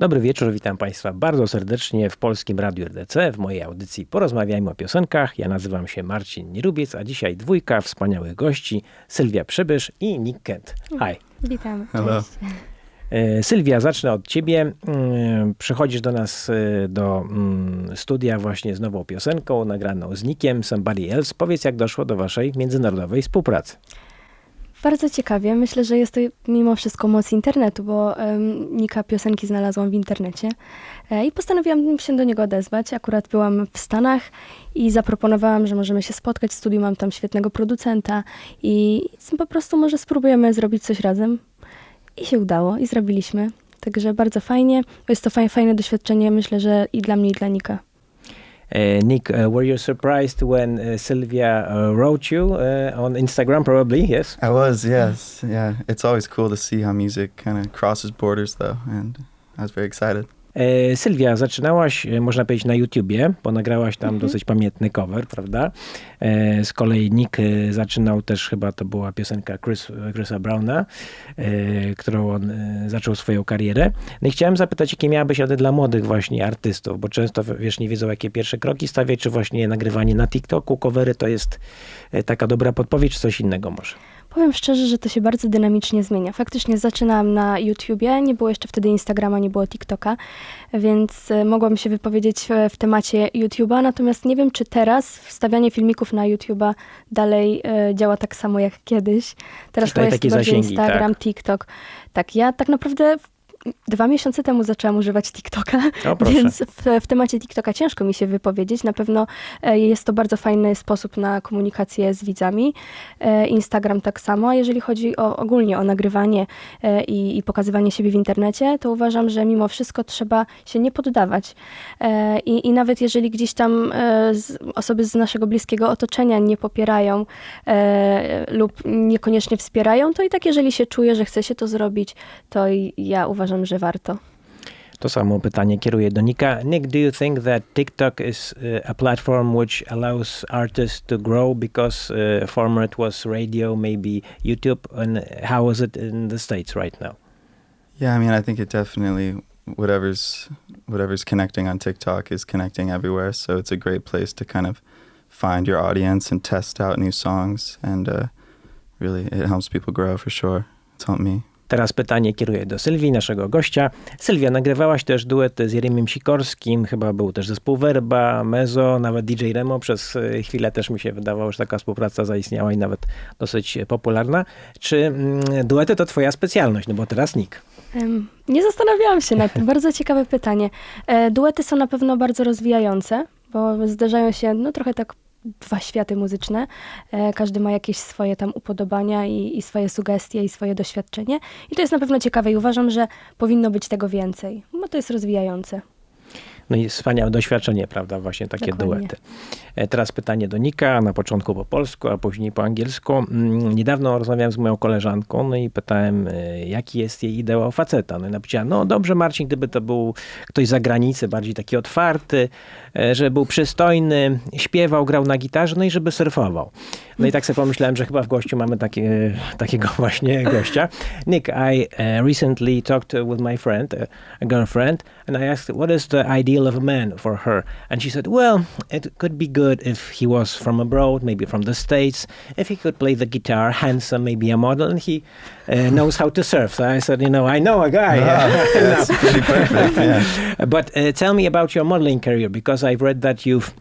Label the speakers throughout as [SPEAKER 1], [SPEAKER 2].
[SPEAKER 1] Dobry wieczór, witam Państwa bardzo serdecznie w Polskim Radiu RDC, w mojej audycji Porozmawiajmy o piosenkach. Ja nazywam się Marcin Nierubiec, a dzisiaj dwójka wspaniałych gości, Sylwia Przybysz i Nick Kent. Hi.
[SPEAKER 2] Witamy.
[SPEAKER 3] Hello.
[SPEAKER 2] Cześć.
[SPEAKER 1] E, Sylwia, zacznę od ciebie. Mm, Przychodzisz do nas e, do mm, studia właśnie z nową piosenką, nagraną z Nickiem, Somebody Else. Powiedz, jak doszło do waszej międzynarodowej współpracy.
[SPEAKER 2] Bardzo ciekawie. Myślę, że jest to mimo wszystko moc internetu, bo um, Nika piosenki znalazłam w internecie e, i postanowiłam się do niego odezwać. Akurat byłam w Stanach i zaproponowałam, że możemy się spotkać w studiu, mam tam świetnego producenta i po prostu może spróbujemy zrobić coś razem. I się udało i zrobiliśmy. Także bardzo fajnie. Jest to fajne, fajne doświadczenie, myślę, że i dla mnie, i dla Nika.
[SPEAKER 1] E, Nick, uh, were you surprised when uh, Sylvia uh, wrote you uh, on Instagram, probably? Yes.
[SPEAKER 3] I was, yes. Yeah. It's always cool to see how music kind of crosses borders, though. And I was very excited.
[SPEAKER 1] E, Sylwia, zaczynałaś, e, można powiedzieć, na YouTubie, bo nagrałaś tam
[SPEAKER 2] Mhm.
[SPEAKER 1] dosyć pamiętny cover, prawda? E, z kolei Nick zaczynał też, chyba to była piosenka Chris, Chrisa Browna, którą on zaczął swoją karierę. No i chciałem zapytać, jakie miałabyś rady dla młodych właśnie artystów, bo często, wiesz, nie wiedzą, jakie pierwsze kroki stawiać, czy właśnie nagrywanie na TikToku, covery to jest taka dobra podpowiedź, czy coś innego może?
[SPEAKER 2] Powiem szczerze, że to się bardzo dynamicznie zmienia. Faktycznie zaczynałam na YouTubie, nie było jeszcze wtedy Instagrama, nie było TikToka, więc e, mogłam się wypowiedzieć e, w temacie YouTuba, natomiast nie wiem, czy teraz wstawianie filmików na YouTuba dalej e, działa tak samo jak kiedyś. Teraz to jest bardziej
[SPEAKER 1] zasięgi,
[SPEAKER 2] Instagram, TikTok. Tak, ja tak naprawdę dwa miesiące temu zaczęłam używać TikToka,
[SPEAKER 1] O,
[SPEAKER 2] więc w, w temacie TikToka ciężko mi się wypowiedzieć. Na pewno e, jest to bardzo fajny sposób na komunikację z widzami. E, Instagram tak samo. A jeżeli chodzi o, ogólnie o nagrywanie e, i, i pokazywanie siebie w internecie, to uważam, że mimo wszystko trzeba się nie poddawać. I, i nawet jeżeli gdzieś tam osoby z naszego bliskiego otoczenia nie popierają lub niekoniecznie wspierają, to i tak jeżeli się czuje, że chce się to zrobić, to ja uważam, że warto.
[SPEAKER 1] To samo pytanie kieruję do Nika. Nick, do you think that TikTok is uh, a platform which allows artists to grow because uh, former it was radio, maybe YouTube, and how is it in the States right now?
[SPEAKER 3] Yeah, I mean, I think it definitely whatever's whatever's connecting on TikTok is connecting everywhere. So it's a great place to kind of find your audience and test out new songs, and uh, really it helps people grow for sure. It's helped me.
[SPEAKER 1] Teraz pytanie kieruję do Sylwii, naszego gościa. Sylwia, nagrywałaś też duet z Jeremiem Sikorskim, chyba był też zespół Werba, Mezo, nawet DJ Remo. Przez e, chwilę też mi się wydawało, że taka współpraca zaistniała i nawet dosyć popularna. Czy mm, duety to twoja specjalność? No bo teraz Nick.
[SPEAKER 2] Em, Nie zastanawiałam się nad tym. Bardzo ciekawe pytanie. E, Duety są na pewno bardzo rozwijające, bo zdarzają się no trochę tak dwa światy muzyczne. E, Każdy ma jakieś swoje tam upodobania i, i swoje sugestie i swoje doświadczenie. I to jest na pewno ciekawe i uważam, że powinno być tego więcej, bo to jest rozwijające.
[SPEAKER 1] No i wspaniałe doświadczenie, prawda? Właśnie takie
[SPEAKER 2] Dokładnie.
[SPEAKER 1] duety. E, Teraz pytanie do Nika, na początku po polsku, a później po angielsku. Mm, Niedawno rozmawiałem z moją koleżanką, no i pytałem, e, jaki jest jej ideał faceta. No i napisała, no dobrze Marcin, gdyby to był ktoś z zagranicy, bardziej taki otwarty, e, żeby był przystojny, śpiewał, grał na gitarze, no i żeby surfował. No i tak sobie pomyślałem, że chyba w gościu mamy takie, takiego właśnie gościa. Nick, I recently talked with my friend, a girlfriend, and I asked, what is the ideal of a man for her? And she said, well, it could be good if he was from abroad, maybe from the States, if he could play the guitar, handsome, maybe a model, and he uh, knows how to surf. So I said, you know, I know a guy.
[SPEAKER 3] Ah, that's pretty perfect. Yeah.
[SPEAKER 1] But uh, tell me about your modeling career because I've read that you've,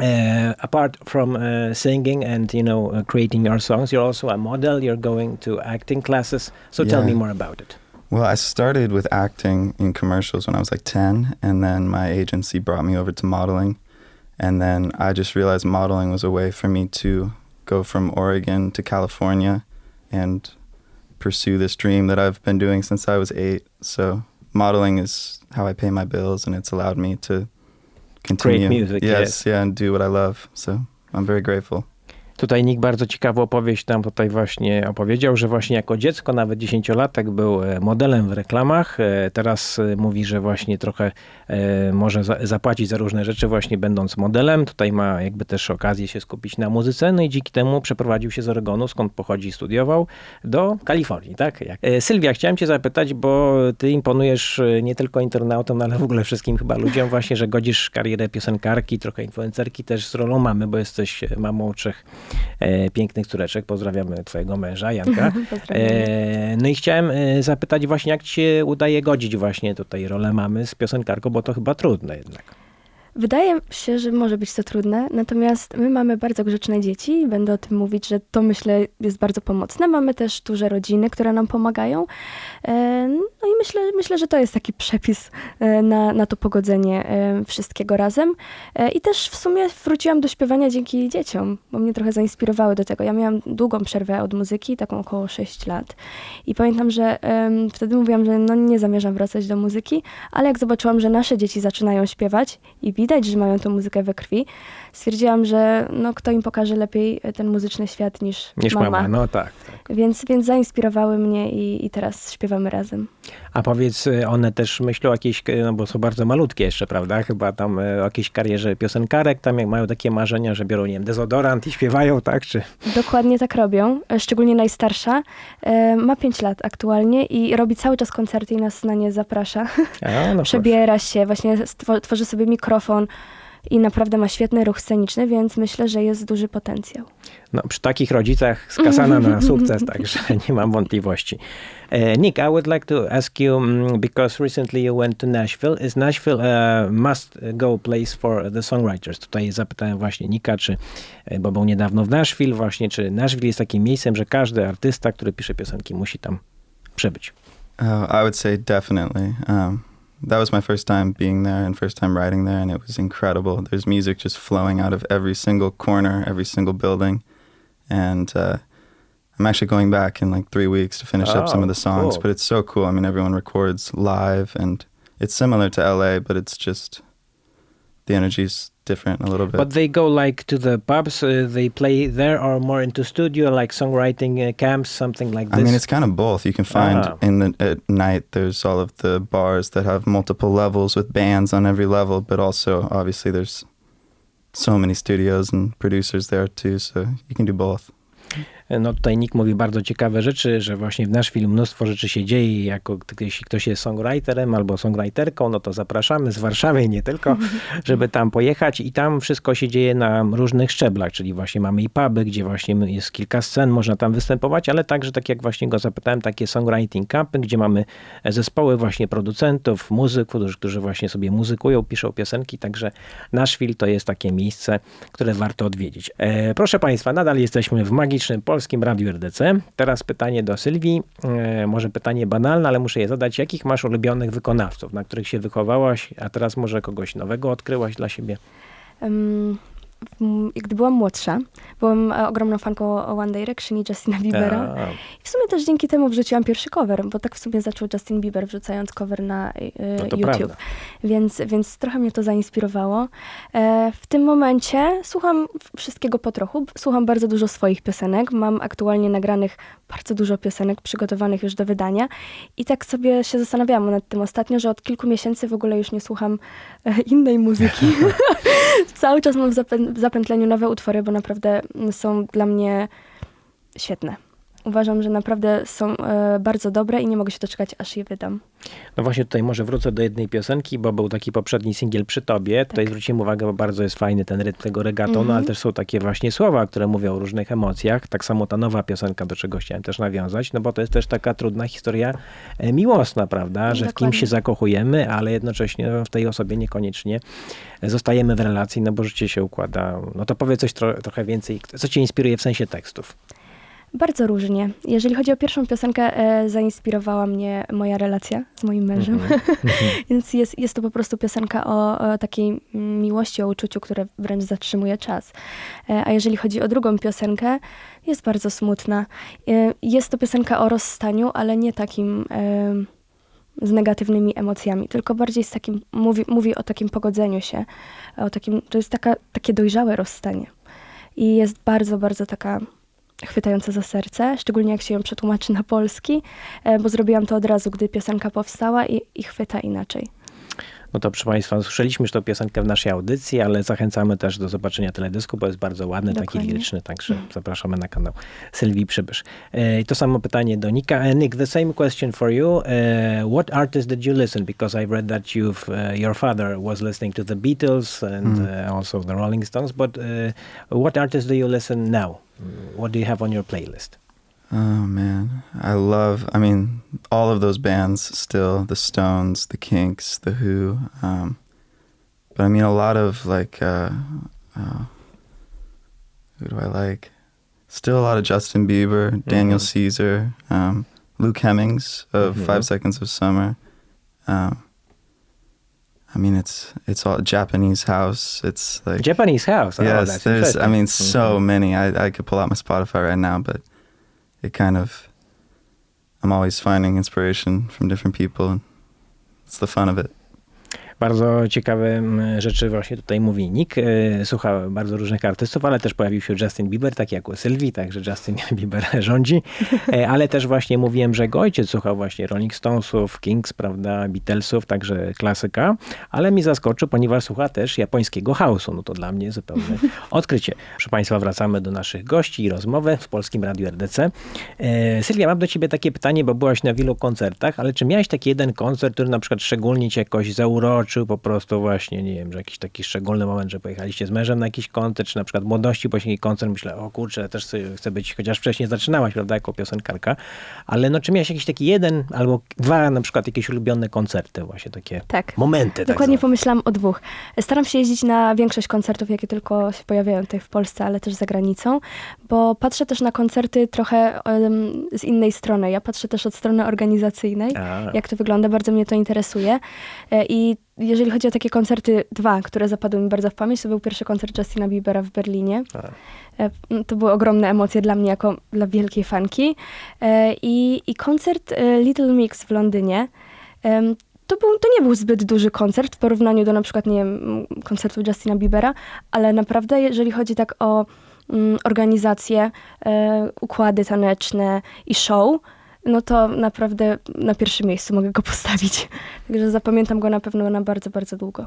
[SPEAKER 1] uh, apart from uh, singing and you know uh, creating your songs, you're also a model. You're going to acting classes. So tell me more about it.
[SPEAKER 3] Well, I started with acting in commercials when I was like 10, and then my agency brought me over to modeling. And then I just realized modeling was a way for me to go from Oregon to California and pursue this dream that I've been doing since I was eight. So, modeling is how I pay my bills, and it's allowed me to continue.
[SPEAKER 1] music,
[SPEAKER 3] Yes,
[SPEAKER 1] yes.
[SPEAKER 3] yeah, and do what I love. So, I'm very grateful.
[SPEAKER 1] Tutaj Nick bardzo ciekawą opowieść nam tutaj właśnie opowiedział, że właśnie jako dziecko, nawet dziesięciolatek, był e, modelem w reklamach. E, Teraz e, mówi, że właśnie trochę może za, zapłacić za różne rzeczy, właśnie będąc modelem. Tutaj ma jakby też okazję się skupić na muzyce, no i dzięki temu przeprowadził się z Oregonu, skąd pochodzi i studiował, do Kalifornii, tak? Jak- Sylwia, chciałem cię zapytać, bo ty imponujesz nie tylko internautom, no ale w ogóle wszystkim chyba ludziom właśnie, że godzisz karierę piosenkarki, trochę influencerki też z rolą mamy, bo jesteś mamą trzech e, pięknych córeczek. Pozdrawiamy twojego męża, Janka. E, no i chciałem e, zapytać właśnie, jak ci się udaje godzić właśnie tutaj rolę mamy z piosenkarką, bo to chyba trudne jednak.
[SPEAKER 2] Wydaje się, że może być to trudne, natomiast my mamy bardzo grzeczne dzieci i będę o tym mówić, że to myślę jest bardzo pomocne. Mamy też duże rodziny, które nam pomagają. E, No i myślę, myślę że to jest taki przepis e, na, na to pogodzenie e, wszystkiego razem. I też w sumie wróciłam do śpiewania dzięki dzieciom, bo mnie trochę zainspirowały do tego. Ja miałam długą przerwę od muzyki, taką około 6 lat. I pamiętam, że wtedy mówiłam, że no nie zamierzam wracać do muzyki, ale jak zobaczyłam, że nasze dzieci zaczynają śpiewać i widać, że mają tę muzykę we krwi, stwierdziłam, że no, kto im pokaże lepiej e, ten muzyczny świat niż,
[SPEAKER 1] Niż mama, no tak. tak.
[SPEAKER 2] Więc, więc zainspirowały mnie i, i teraz śpiewamy razem.
[SPEAKER 1] A powiedz, e, one też myślą o jakiejś, e, no bo są bardzo malutkie jeszcze, prawda? Chyba tam o jakiejś karierze piosenkarek, tam jak mają takie marzenia, że biorą, nie wiem, dezodorant i śpiewają, tak? Czy...
[SPEAKER 2] Dokładnie tak robią, szczególnie najstarsza. Ma 5 lat aktualnie i robi cały czas koncerty i nas na nie zaprasza.
[SPEAKER 1] A, no proszę.
[SPEAKER 2] Przebiera się, właśnie tworzy sobie mikrofon i naprawdę ma świetny ruch sceniczny, więc myślę, że jest duży potencjał.
[SPEAKER 1] No, przy takich rodzicach skasana na sukces, także nie mam wątpliwości. E, Nick, I would like to ask you, mm, because recently you went to Nashville, is Nashville a must-go place for the songwriters? Tutaj zapytałem właśnie Nika, czy, e, bo był niedawno w Nashville właśnie, czy Nashville jest takim miejscem, że każdy artysta, który pisze piosenki, musi tam przebyć.
[SPEAKER 3] Oh, I would say definitely. Um, that was my first time being there and first time writing there, and it was incredible. There's music just flowing out of every single corner, every single building, and uh, I'm actually going back in like three weeks to finish up some of
[SPEAKER 1] Oh,
[SPEAKER 3] the songs.
[SPEAKER 1] cool.
[SPEAKER 3] But it's so cool. I mean, everyone records live, and it's similar to LA, but it's just the energy's different a little bit.
[SPEAKER 1] But they go like to the pubs, uh, they play there or more into studio, like songwriting uh, camps, something like this.
[SPEAKER 3] I mean, it's kind of both. You can find
[SPEAKER 1] Ah.
[SPEAKER 3] in the at night there's all of the bars that have multiple levels with bands on every level, but also obviously there's so many studios and producers there too, so you can do both.
[SPEAKER 1] No tutaj Nick mówi bardzo ciekawe rzeczy, że właśnie w Nashville mnóstwo rzeczy się dzieje. Jako, jeśli ktoś jest songwriterem albo songwriterką, no to zapraszamy z Warszawy i nie tylko, żeby tam pojechać. I tam wszystko się dzieje na różnych szczeblach, czyli właśnie mamy i puby, gdzie właśnie jest kilka scen, można tam występować, ale także, tak jak właśnie go zapytałem, takie songwriting campy, gdzie mamy zespoły właśnie producentów, muzyków, którzy, którzy właśnie sobie muzykują, piszą piosenki, także Nashville to jest takie miejsce, które warto odwiedzić. E, proszę Państwa, nadal jesteśmy w magicznym polskim Radiu RDC. Teraz pytanie do Sylwii, e, może pytanie banalne, ale muszę je zadać. Jakich masz ulubionych wykonawców, na których się wychowałaś, a teraz może kogoś nowego odkryłaś dla siebie?
[SPEAKER 2] Gdy byłam młodsza, byłam e, ogromną fanką One Direction i Justina Biebera.
[SPEAKER 1] A,
[SPEAKER 2] I w sumie też dzięki temu wrzuciłam pierwszy cover, bo tak w sumie zaczął Justin Bieber wrzucając cover na e,
[SPEAKER 1] no
[SPEAKER 2] YouTube.
[SPEAKER 1] prawda.
[SPEAKER 2] Więc, więc trochę mnie to zainspirowało. E, w tym momencie słucham wszystkiego po trochu. Słucham bardzo dużo swoich piosenek. Mam aktualnie nagranych bardzo dużo piosenek przygotowanych już do wydania. I tak sobie się zastanawiałam nad tym ostatnio, że od kilku miesięcy w ogóle już nie słucham innej muzyki. Cały czas mam w zapę- w zapętleniu nowe utwory, bo naprawdę są dla mnie świetne. Uważam, że naprawdę są e, bardzo dobre i nie mogę się doczekać, aż je wydam.
[SPEAKER 1] No właśnie tutaj może wrócę do jednej piosenki, bo był taki poprzedni singiel przy tobie. Tutaj zwróciłem uwagę, bo bardzo jest fajny ten rytm tego regatonu,
[SPEAKER 2] Mhm.
[SPEAKER 1] ale też są takie właśnie słowa, które mówią o różnych emocjach. Tak samo ta nowa piosenka, do czego chciałem też nawiązać, no bo to jest też taka trudna historia e, miłosna, prawda, że w kimś
[SPEAKER 2] Dokładnie.
[SPEAKER 1] się zakochujemy, ale jednocześnie w tej osobie niekoniecznie zostajemy w relacji, no bo życie się układa. No to powiedz coś tro, trochę więcej, co cię inspiruje w sensie tekstów.
[SPEAKER 2] Bardzo różnie. Jeżeli chodzi o pierwszą piosenkę, e, zainspirowała mnie moja relacja z moim mężem. Więc jest, jest to po prostu piosenka o, o takiej mm, miłości, o uczuciu, które wręcz zatrzymuje czas. E, a jeżeli chodzi o drugą piosenkę, jest bardzo smutna. E, jest to piosenka o rozstaniu, ale nie takim e, z negatywnymi emocjami, tylko bardziej z takim, mówi, mówi o takim pogodzeniu się, o takim, to jest taka, takie dojrzałe rozstanie. i jest bardzo, bardzo taka chwytająca za serce, szczególnie jak się ją przetłumaczy na polski, e, bo zrobiłam to od razu, gdy piosenka powstała i, i chwyta inaczej.
[SPEAKER 1] No to proszę Państwa, słyszeliśmy już tę piosenkę w naszej audycji, ale zachęcamy też do zobaczenia teledysku, bo jest bardzo ładny, taki
[SPEAKER 2] Dokładnie.
[SPEAKER 1] liryczny, także zapraszamy na kanał Sylwii Przybysz. E, I to samo pytanie do Nika. E, Nick, the same question for you. E, what artist did you listen? Because I've read that you've, uh, your father was listening to the Beatles and uh, also the Rolling Stones, but uh, what artist do you listen now? What do you have on your playlist?
[SPEAKER 3] Oh man, I love. I mean, all of those bands still. The Stones, the Kinks, the Who. Um, but I mean, a lot of like. Uh, uh, who do I like? Still a lot of Justin Bieber, Daniel
[SPEAKER 1] Mhm.
[SPEAKER 3] Caesar, um, Luke Hemmings of
[SPEAKER 1] Mhm.
[SPEAKER 3] Five Seconds of Summer. Um, I mean, it's it's all Japanese house. It's like
[SPEAKER 1] Japanese House. Oh,
[SPEAKER 3] yes, there's. I mean, so
[SPEAKER 1] Mhm.
[SPEAKER 3] many. I I could pull out my Spotify right now, but it kind of. I'm always finding inspiration from different people. And it's the fun of it.
[SPEAKER 1] Bardzo ciekawe mm, rzeczy właśnie tutaj mówi Nick. E, Słucha bardzo różnych artystów, ale też pojawił się Justin Bieber, tak jak u Sylwii, także Justin Bieber rządzi. E, Ale też właśnie mówiłem, że jego ojciec słuchał właśnie Rolling Stonesów, Kings, prawda, Beatlesów, także klasyka. Ale mi zaskoczył, ponieważ słucha też japońskiego house'u. No to dla mnie zupełne odkrycie. Proszę Państwa, wracamy do naszych gości i rozmowy w Polskim Radiu RDC. E, Sylwia, mam do Ciebie takie pytanie, bo byłaś na wielu koncertach, ale czy miałeś taki jeden koncert, który na przykład szczególnie Cię jakoś zauroczył, po prostu właśnie, nie wiem, że jakiś taki szczególny moment, że pojechaliście z mężem na jakiś koncert, czy na przykład młodości jakiś koncert, myślę, o kurczę, też chcę być, chociaż wcześniej zaczynałaś, prawda, jako piosenkarka, ale no czy miałeś jakiś taki jeden albo dwa na przykład jakieś ulubione koncerty, właśnie takie
[SPEAKER 2] Tak.
[SPEAKER 1] momenty. tak
[SPEAKER 2] Dokładnie
[SPEAKER 1] zwane.
[SPEAKER 2] pomyślałam o dwóch. Staram się jeździć na większość koncertów, jakie tylko się pojawiają tutaj w Polsce, ale też za granicą, bo patrzę też na koncerty trochę em, z innej strony. Ja patrzę też od strony organizacyjnej,
[SPEAKER 1] A.
[SPEAKER 2] jak to wygląda, bardzo mnie to interesuje. E, I jeżeli chodzi o takie koncerty, dwa, które zapadły mi bardzo w pamięć, to był pierwszy koncert Justina Biebera w Berlinie.
[SPEAKER 1] A.
[SPEAKER 2] E, To były ogromne emocje dla mnie, jako dla wielkiej fanki. E, I, i koncert e, Little Mix w Londynie. To, był, to nie był zbyt duży koncert w porównaniu do na przykład, nie wiem, koncertu Justina Biebera, ale naprawdę, jeżeli chodzi tak o mm, organizację, układy taneczne i show, no to naprawdę na pierwszym miejscu mogę go postawić. Także zapamiętam go na pewno na bardzo, bardzo długo.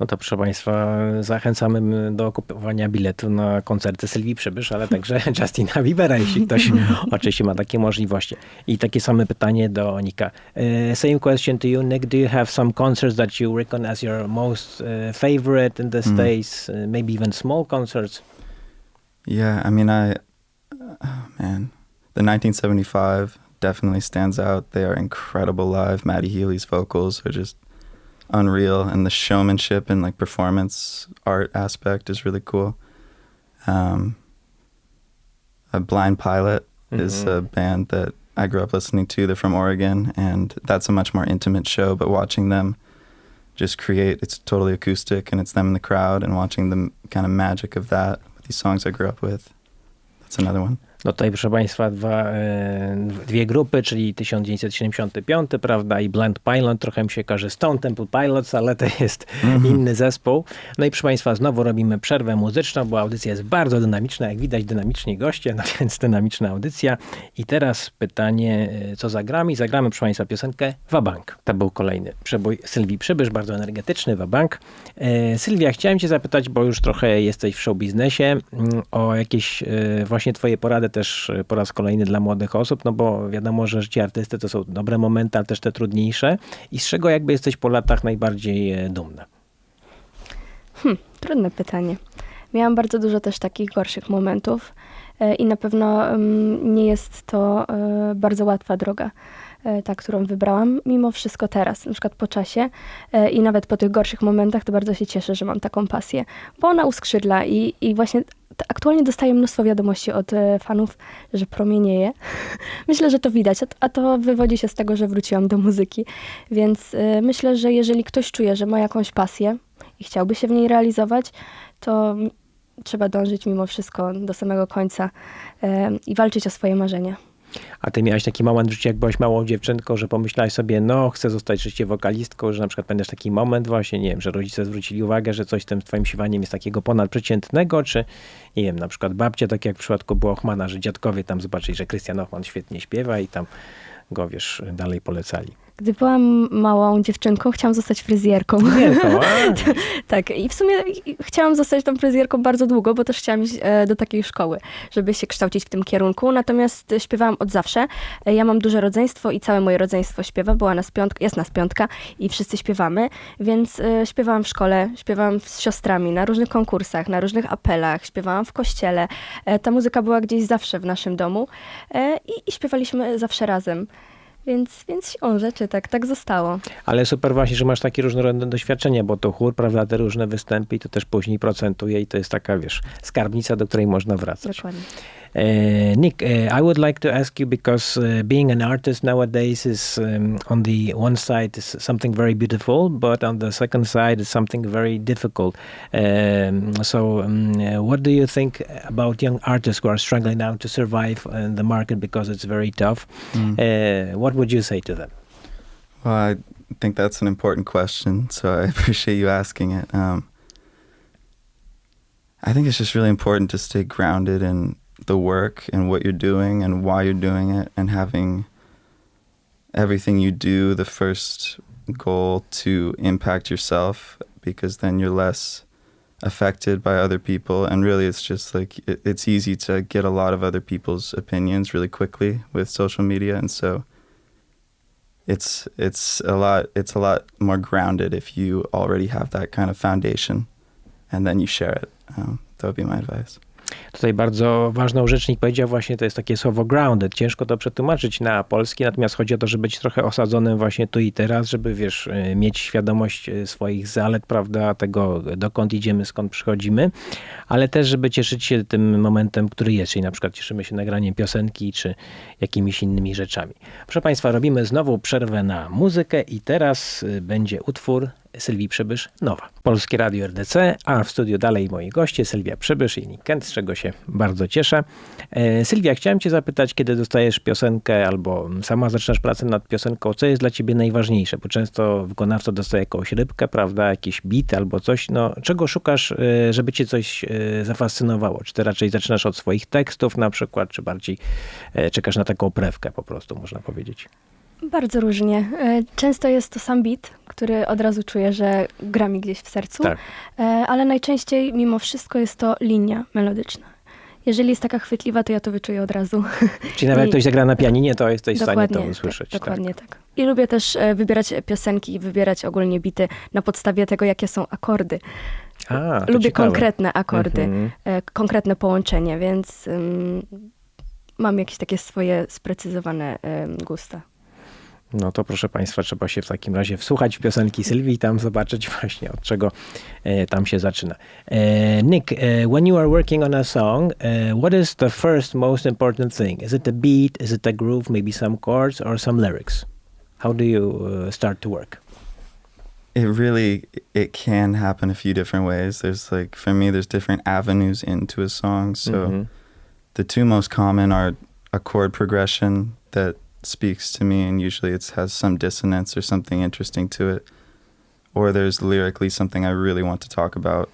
[SPEAKER 1] No to proszę Państwa, zachęcamy do kupowania biletu na koncerty Sylwii Przybysz, ale także Justina Biebera, jeśli ktoś oczywiście ma takie możliwości. I takie same pytanie do Nika. Uh, same question to you, Nick. Do you have some concerts that you reckon as your most uh, favorite in the
[SPEAKER 3] Mm.
[SPEAKER 1] States, uh, maybe even small concerts?
[SPEAKER 3] Yeah, I mean, I. Oh, man, the 1975 definitely stands out. They are incredible live. Maddie Healy's vocals are just unreal, and the showmanship and like performance art aspect is really cool. Um, a Blind Pilot is
[SPEAKER 1] Mhm.
[SPEAKER 3] a band that I grew up listening to. They're from Oregon, and that's a much more intimate show. But watching them just create, it's totally acoustic, and it's them in the crowd, and watching the kind of magic of that with these songs I grew up with. That's another one.
[SPEAKER 1] No tutaj, proszę Państwa, dwa, e, dwie grupy, czyli 1975, prawda, i Blind Pilot. Trochę mi się kojarzy Stone Temple Pilots, ale to jest inny zespół. No i proszę Państwa, znowu robimy przerwę muzyczną, bo audycja jest bardzo dynamiczna, jak widać dynamiczni goście, no więc dynamiczna audycja. I teraz pytanie, e, co zagramy? Zagramy, proszę Państwa, piosenkę Wabank. To był kolejny przebój Sylwii Przybysz, bardzo energetyczny Wabank. E, Sylwia, chciałem cię zapytać, bo już trochę jesteś w show biznesie, mm, o jakieś właśnie twoje porady też e, po raz kolejny dla młodych osób, no bo wiadomo, że życie artysty to są dobre momenty, ale też te trudniejsze. I z czego jakby jesteś po latach najbardziej e, dumna?
[SPEAKER 2] Trudne pytanie. Miałam bardzo dużo też takich gorszych momentów e, i na pewno mm, nie jest to bardzo łatwa droga, ta, którą wybrałam. Mimo wszystko teraz, na przykład po czasie e, i nawet po tych gorszych momentach, to bardzo się cieszę, że mam taką pasję, bo ona uskrzydla i, i właśnie aktualnie dostaję mnóstwo wiadomości od e, fanów, że promienieje. myślę, że to widać, a, to wywodzi się z tego, że wróciłam do muzyki. Więc e, myślę, że jeżeli ktoś czuje, że ma jakąś pasję i chciałby się w niej realizować, to trzeba dążyć mimo wszystko do samego końca e, i walczyć o swoje marzenia.
[SPEAKER 1] A ty miałeś taki moment w życiu, jak byłaś małą dziewczynką, że pomyślałaś sobie, no chcę zostać rzeczywiście wokalistką, że na przykład pamiętasz taki moment właśnie, nie wiem, że rodzice zwrócili uwagę, że coś z tym twoim śpiewaniem jest takiego ponadprzeciętnego, czy nie wiem, na przykład babcia, tak jak w przypadku było Ochmana, że dziadkowie tam zobaczyli, że Krystian Ochman świetnie śpiewa i tam go, wiesz, dalej polecali.
[SPEAKER 2] Gdy byłam małą dziewczynką, chciałam zostać fryzjerką.
[SPEAKER 1] Wielką, a?
[SPEAKER 2] tak, i w sumie chciałam zostać tą fryzjerką bardzo długo, bo też chciałam iść e, do takiej szkoły, żeby się kształcić w tym kierunku. Natomiast e, śpiewałam od zawsze. E, Ja mam duże rodzeństwo i całe moje rodzeństwo śpiewa. Była nas piątka, jest nas piątka i wszyscy śpiewamy, więc śpiewałam w szkole, śpiewałam z siostrami na różnych konkursach, na różnych apelach, śpiewałam w kościele. Ta muzyka była gdzieś zawsze w naszym domu i, i śpiewaliśmy zawsze razem. Więc, więc siłą rzeczy tak, tak zostało.
[SPEAKER 1] Ale super właśnie, że masz takie różnorodne doświadczenia, bo to chór, prawda, te różne występy i to też później procentuje i to jest taka, wiesz, skarbnica, do której można wracać.
[SPEAKER 2] Dokładnie.
[SPEAKER 1] Uh, Nick, uh, I would like to ask you because uh, being an artist nowadays is um, on the one side is something very beautiful, but on the second side is something very difficult. Um, so, um, uh, what do you think about young artists who are struggling now to survive in the market because it's very tough? Uh, what would you say to them?
[SPEAKER 3] Well, I think that's an important question, so I appreciate you asking it. Um, I think it's just really important to stay grounded in the work and what you're doing and why you're doing it, and having everything you do the first goal to impact yourself, because then you're less affected by other people. And really, it's just like it, it's easy to get a lot of other people's opinions really quickly with social media, and so it's it's a lot it's a lot more grounded if you already have that kind of foundation and then you share it. Um, that would be my advice
[SPEAKER 1] Tutaj bardzo ważną rzecznik powiedział właśnie, to jest takie słowo grounded. Ciężko to przetłumaczyć na polski, natomiast chodzi o to, żeby być trochę osadzonym właśnie tu i teraz, żeby wiesz, y, mieć świadomość y, swoich zalet, prawda, tego dokąd idziemy, skąd przychodzimy, ale też, żeby cieszyć się tym momentem, który jest, czyli na przykład cieszymy się nagraniem piosenki, czy jakimiś innymi rzeczami. Proszę Państwa, robimy znowu przerwę na muzykę i teraz y, będzie utwór Sylwii Przybysz Nowa. Polskie Radio RDC, a w studiu dalej moi goście Sylwia Przybysz i Nick Kent, z czego się bardzo cieszę. E, Sylwia, chciałem cię zapytać, kiedy dostajesz piosenkę albo sama zaczynasz pracę nad piosenką, co jest dla ciebie najważniejsze? Bo często wykonawca dostaje jakąś rybkę, prawda, jakiś beat albo coś. No, czego szukasz, e, żeby cię coś e, zafascynowało? Czy ty raczej zaczynasz od swoich tekstów na przykład, czy bardziej czekasz na taką prewkę po prostu, można powiedzieć?
[SPEAKER 2] Bardzo różnie. E, Często jest to sam beat, który od razu czuję, że gra mi gdzieś w sercu,
[SPEAKER 1] Tak.
[SPEAKER 2] E, ale najczęściej mimo wszystko jest to linia melodyczna. Jeżeli jest taka chwytliwa, to ja to wyczuję od razu.
[SPEAKER 1] Czyli nawet
[SPEAKER 2] I-
[SPEAKER 1] ktoś zagra na pianinie, to jesteś w stanie to
[SPEAKER 2] Dokładnie,
[SPEAKER 1] usłyszeć.
[SPEAKER 2] Tak, dokładnie tak. I lubię też e, wybierać piosenki i wybierać ogólnie bity na podstawie tego, jakie są akordy.
[SPEAKER 1] A,
[SPEAKER 2] lubię
[SPEAKER 1] ciekawe.
[SPEAKER 2] konkretne akordy,
[SPEAKER 1] Mhm.
[SPEAKER 2] e, konkretne połączenie, więc ym, mam jakieś takie swoje sprecyzowane ym, gusta.
[SPEAKER 1] No to proszę Państwa, trzeba się w takim razie wsłuchać w piosenki Sylwii i tam zobaczyć właśnie od czego e, tam się zaczyna. E, Nick, e, when you are working on a song, e, what is the first most important thing? Is it the beat, is it the groove, maybe some chords or some lyrics? How do you uh, start to work?
[SPEAKER 3] it really it can happen a few different ways there's like for me there's different avenues into a song so
[SPEAKER 1] Mhm.
[SPEAKER 3] the two most common are a chord progression that speaks to me and usually it has some dissonance or something interesting to it or there's lyrically something i really want to talk about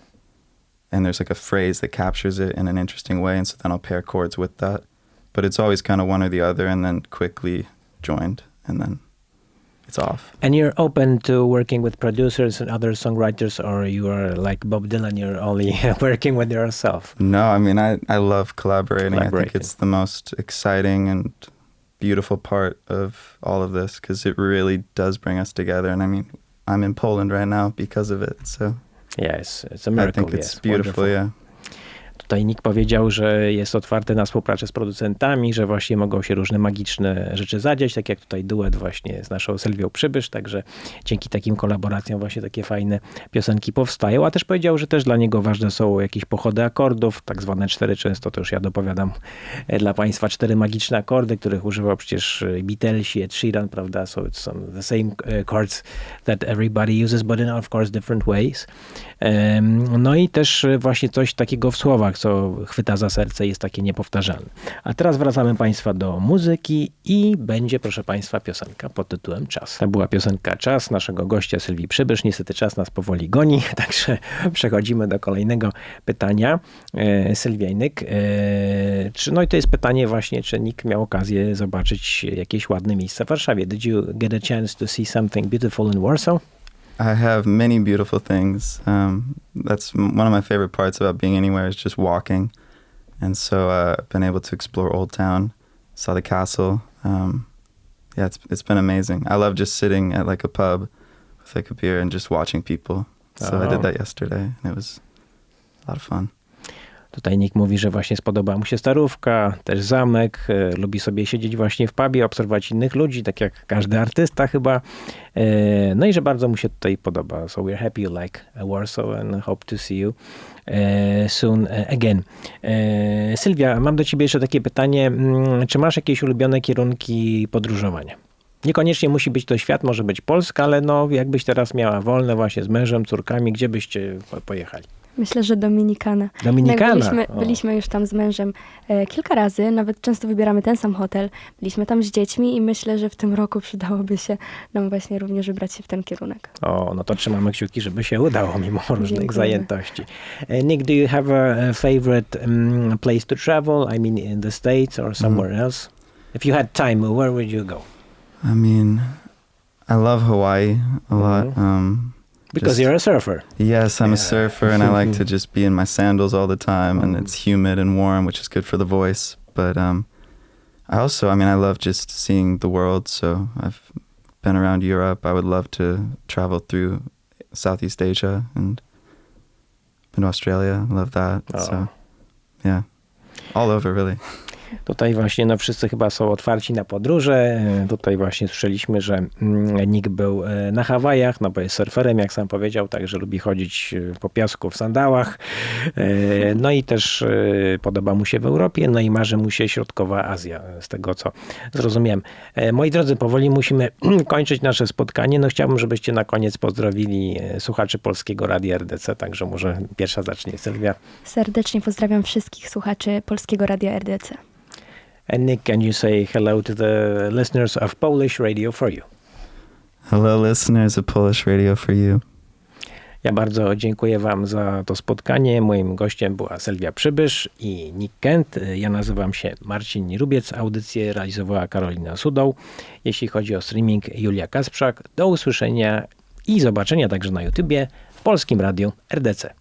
[SPEAKER 3] and there's like a phrase that captures it in an interesting way and so then i'll pair chords with that but it's always kind of one or the other and then quickly joined and then it's off
[SPEAKER 1] And you're open to working with producers and other songwriters, or you are like Bob Dylan, you're only working with yourself?
[SPEAKER 3] No, I mean I, I love collaborating. I think it's the most exciting and beautiful part of all of this because it really does bring us together. And I mean, I'm in Poland right now because of it. So
[SPEAKER 1] Yes, it's a
[SPEAKER 3] I
[SPEAKER 1] miracle.
[SPEAKER 3] think it's
[SPEAKER 1] yes,
[SPEAKER 3] beautiful.
[SPEAKER 1] wonderful.
[SPEAKER 3] Yeah.
[SPEAKER 1] Tutaj Nick powiedział, że jest otwarty na współpracę z producentami, że właśnie mogą się różne magiczne rzeczy zadziać, tak jak tutaj duet właśnie z naszą Sylwią Przybysz, także dzięki takim kolaboracjom właśnie takie fajne piosenki powstają, a też powiedział, że też dla niego ważne są jakieś pochody akordów, tak zwane cztery, często to już ja dopowiadam e, dla państwa, cztery magiczne akordy, których używał przecież e, Beatlesi, Ed Sheeran, prawda, so some, the same e, chords that everybody uses, but in of course different ways. No i też właśnie coś takiego w słowach, co chwyta za serce, jest takie niepowtarzalne. A teraz wracamy Państwa do muzyki i będzie, proszę Państwa, piosenka pod tytułem Czas. To była piosenka Czas naszego gościa Sylwii Przybysz. Niestety czas nas powoli goni, także przechodzimy do kolejnego pytania. E, Sylwia Nyk, e, czy, no i to jest pytanie właśnie, czy Nick miał okazję zobaczyć jakieś ładne miejsca w Warszawie. Did you get a chance to see something beautiful in Warsaw?
[SPEAKER 3] I have many beautiful things. Um, that's m- one of my favorite parts about being anywhere is just walking. And so uh, I've been able to explore Old Town, saw the castle. Um, yeah, it's it's been amazing. I love just sitting at like a pub with like a beer and just watching people. So I
[SPEAKER 1] Oh.
[SPEAKER 3] did that yesterday, and it was a lot of fun.
[SPEAKER 1] Tutaj Nick mówi, że właśnie spodobała mu się starówka, też zamek, e, lubi sobie siedzieć właśnie w pubie, obserwować innych ludzi, tak jak każdy artysta chyba. E, no i że bardzo mu się tutaj podoba. So we're happy you like Warsaw and hope to see you e, soon again. Sylwia, mam do ciebie jeszcze takie pytanie. Mm, Czy masz jakieś ulubione kierunki podróżowania? Niekoniecznie musi być to świat, może być Polska, ale no jakbyś teraz miała wolne właśnie z mężem, córkami, gdzie byście po- pojechali?
[SPEAKER 2] Myślę, że Dominikana.
[SPEAKER 1] Dominikana.
[SPEAKER 2] Tak, byliśmy, byliśmy już tam z mężem e, kilka razy, nawet często wybieramy ten sam hotel. Byliśmy tam z dziećmi i myślę, że w tym roku przydałoby się nam właśnie również wybrać się w ten kierunek.
[SPEAKER 1] O, no to trzymamy kciuki, żeby się udało mimo różnych
[SPEAKER 2] Dziękujemy.
[SPEAKER 1] zajętości. E, Nick, do you have a, favorite um, place to travel? I mean in the States or somewhere else? If you had time, where would you go?
[SPEAKER 3] I mean, I love Hawaii a lot.
[SPEAKER 1] Mhm.
[SPEAKER 3] Um,
[SPEAKER 1] Because
[SPEAKER 3] Just-
[SPEAKER 1] you're a surfer.
[SPEAKER 3] Yes, I'm
[SPEAKER 1] Yeah.
[SPEAKER 3] a surfer and I like to just be in my sandals all the time and
[SPEAKER 1] Mm.
[SPEAKER 3] it's humid and warm, which is good for the voice. But um, I also, I mean, I love just seeing the world. So I've been around Europe. I would love to travel through Southeast Asia and been to Australia. I love that.
[SPEAKER 1] Oh.
[SPEAKER 3] So yeah, all over really.
[SPEAKER 1] Tutaj właśnie no, wszyscy chyba są otwarci na podróże. Tutaj właśnie słyszeliśmy, że mm, Nick był e, na Hawajach, no bo jest surferem, jak sam powiedział, także lubi chodzić e, po piasku w sandałach. E, No i też podoba mu się w Europie, no i marzy mu się środkowa Azja, z tego co zrozumiałem. Moi drodzy, powoli musimy kończyć nasze spotkanie. No chciałbym, żebyście na koniec pozdrowili słuchaczy Polskiego Radia RDC, także może pierwsza zacznie Sylwia.
[SPEAKER 2] Serdecznie pozdrawiam wszystkich słuchaczy Polskiego Radia RDC.
[SPEAKER 1] And Nick, can you say hello to the listeners of Polish Radio for You?
[SPEAKER 3] Hello, listeners of Polish Radio for You.
[SPEAKER 1] Ja bardzo dziękuję Wam za to spotkanie. Moim gościem była Sylwia Przybysz i Nick Kent. Ja nazywam się Marcin Nierubiec. Audycję realizowała Karolina Sudoł. Jeśli chodzi o streaming, Julia Kasprzak. Do usłyszenia i zobaczenia także na YouTubie w Polskim Radiu RDC.